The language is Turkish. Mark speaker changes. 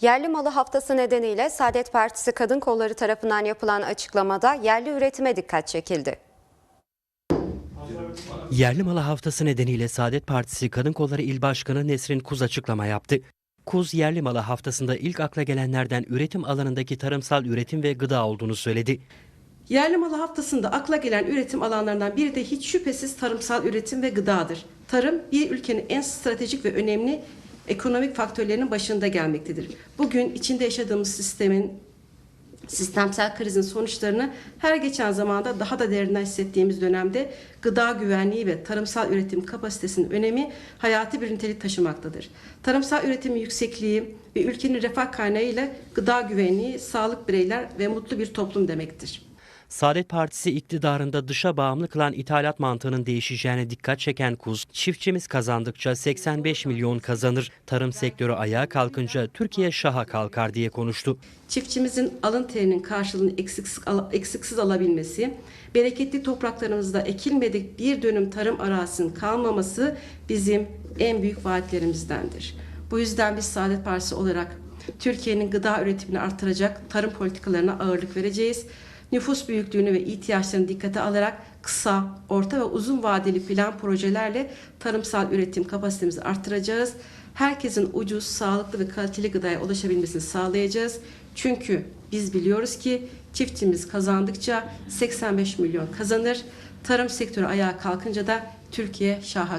Speaker 1: Yerli malı haftası nedeniyle Saadet Partisi Kadın Kolları tarafından yapılan açıklamada yerli üretime dikkat çekildi.
Speaker 2: Yerli malı haftası nedeniyle Saadet Partisi Kadın Kolları İl Başkanı Nesrin Kuz açıklama yaptı. Kuz yerli malı haftasında ilk akla gelenlerden üretim alanındaki tarımsal üretim ve gıda olduğunu söyledi.
Speaker 3: Yerli malı haftasında akla gelen üretim alanlarından biri de hiç şüphesiz tarımsal üretim ve gıdadır. Tarım bir ülkenin en stratejik ve önemli ekonomik faktörlerinin başında gelmektedir. Bugün içinde yaşadığımız sistemin sistemsel krizin sonuçlarını her geçen zamanda daha da derinden hissettiğimiz dönemde gıda güvenliği ve tarımsal üretim kapasitesinin önemi hayati bir nitelik taşımaktadır. Tarımsal üretimin yüksekliği ve ülkenin refah kaynağıyla gıda güvenliği, sağlık bireyler ve mutlu bir toplum demektir.
Speaker 2: Saadet Partisi iktidarında dışa bağımlı kılan ithalat mantığının değişeceğine dikkat çeken Kuz, çiftçimiz kazandıkça 85 milyon kazanır, tarım sektörü ayağa kalkınca Türkiye şaha kalkar diye konuştu.
Speaker 3: Çiftçimizin alın terinin karşılığını eksiksiz, al- eksiksiz alabilmesi, bereketli topraklarımızda ekilmedik bir dönüm tarım arazisinin kalmaması bizim en büyük vaatlerimizdendir. Bu yüzden biz Saadet Partisi olarak Türkiye'nin gıda üretimini artıracak tarım politikalarına ağırlık vereceğiz. Nüfus büyüklüğünü ve ihtiyaçlarını dikkate alarak kısa, orta ve uzun vadeli plan projelerle tarımsal üretim kapasitemizi arttıracağız. Herkesin ucuz, sağlıklı ve kaliteli gıdaya ulaşabilmesini sağlayacağız. Çünkü biz biliyoruz ki çiftçimiz kazandıkça 85 milyon kazanır. Tarım sektörü ayağa kalkınca da Türkiye şaha kalkar.